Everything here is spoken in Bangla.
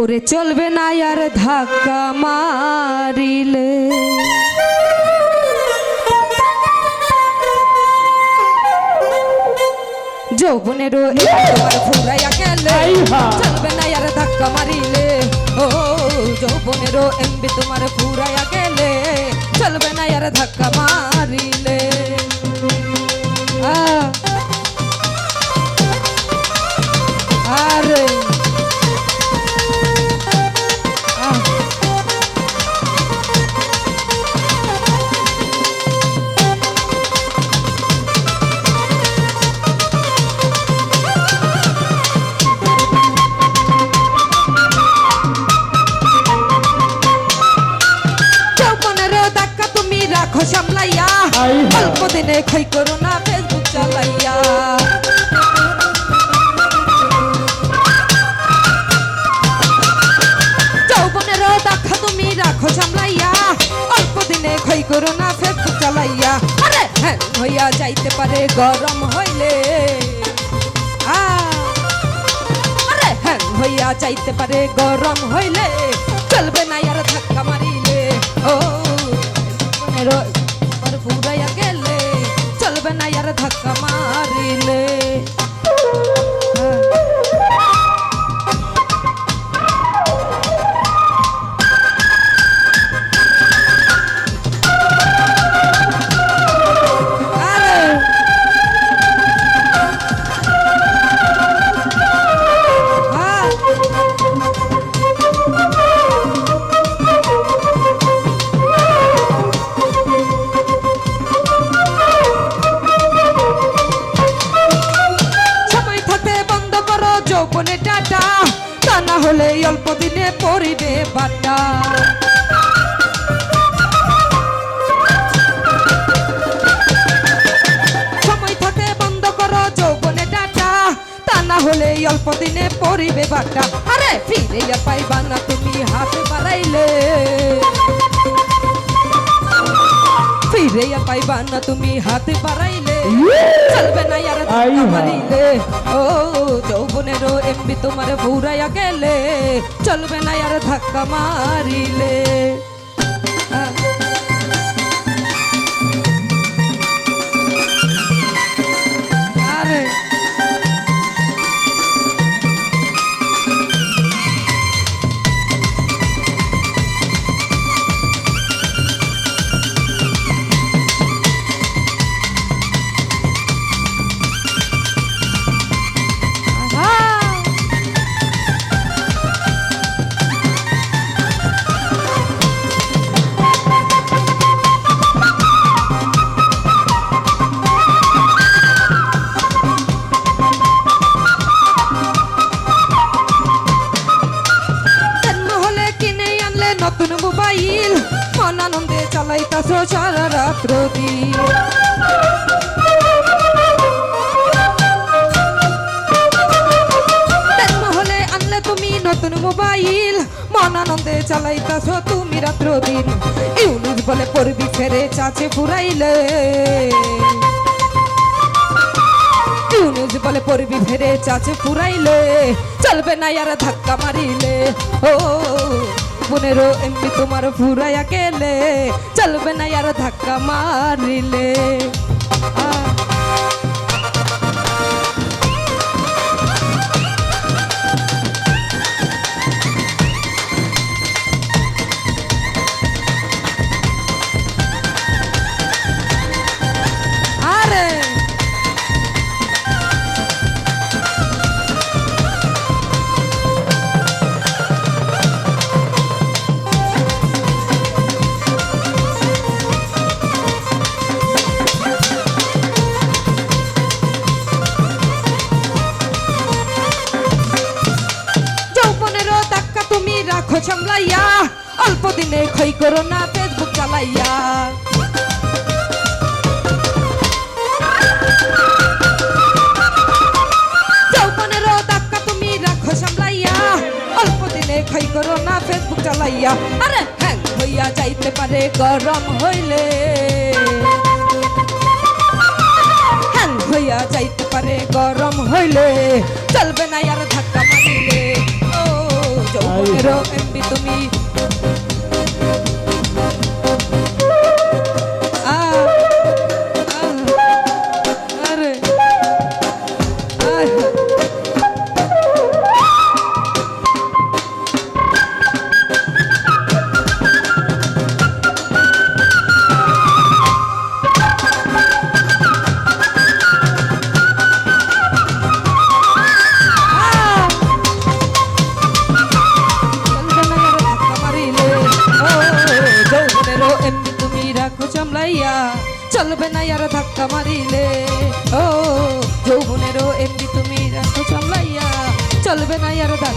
ওরে চলবে না আর ধাক্কা মারিলে। একবার ফুরাইয়া গেলে। চলবে না আর ধাক্কা মারিলে। ও যৌবনেরও এমবি তোমার ফুরাইয়া গেলে চলবে না আর ধাক্কা মারিলে। দিনে খই করো না ফেসবুক চালাইয়া যৌবনেরও ধাক্কা তুমি, রাখো সামলাইয়া। অল্প দিনে খই করো না ফেসবুক চালাইয়া। আরে হ্যাঁ হইয়া যাইতে পারে, গরম হইলে। আরে, হ্যাং, হইয়া যাইতে পারে, গরম হইলে। পড়িবে বাটা। সময় থাকতে বন্ধ করো, যৌবনে টাটা। তা না হলে অল্প দিনে পড়িবে বাটা। আরে ফিরে পাইবা না তুমি হাত বাড়াইলে। ফিরে পাইবা না তুমি হাত বাড়াইলে। আইহা। মারিলে ও যৌবনেরও এমবি তোমার ভৌরাইয়া গেলে চলবে না আর ধাক্কা মারিলে মোবাইল মন আনন্দে চালাইতাছ সারা রাত্র দিন জন্ম হলে আনলে তুমি নতুন মোবাইল মন আনন্দে চালাইতাছ তুমি রাত্র দিন ইউনুস বলে পড়বি ফেরে, চাচে ফুরাইলে। ইউনুস বলে পড়বি ফেরে, চাচে ফুরাইলে। চলবে না আর ধাক্কা মারিলে। ও পনেরো এমনি তোমার ফুরাইয়া গেলে চলবে না আর ধাক্কা মারিলে। সামলাইয়া অল্প দিনে ক্ষয় করো না ফেসবুক চালাইয়া। যৌবনেরও ধাক্কা তুমি রাখো দিনে ক্ষয় করো না ফেসবুক চালাইয়া। আরে হ্যাং হইয়া যাইতে পারে, গরম হইলে। হইয়া যাইতে পারে, গরম হইলে। চলবে না চলবে না আর ধাক্কা মারিলে। ও, যৌবনেরও এমনি তুমি রাখো সামলাইয়া, চলবে না আর ধাক্কা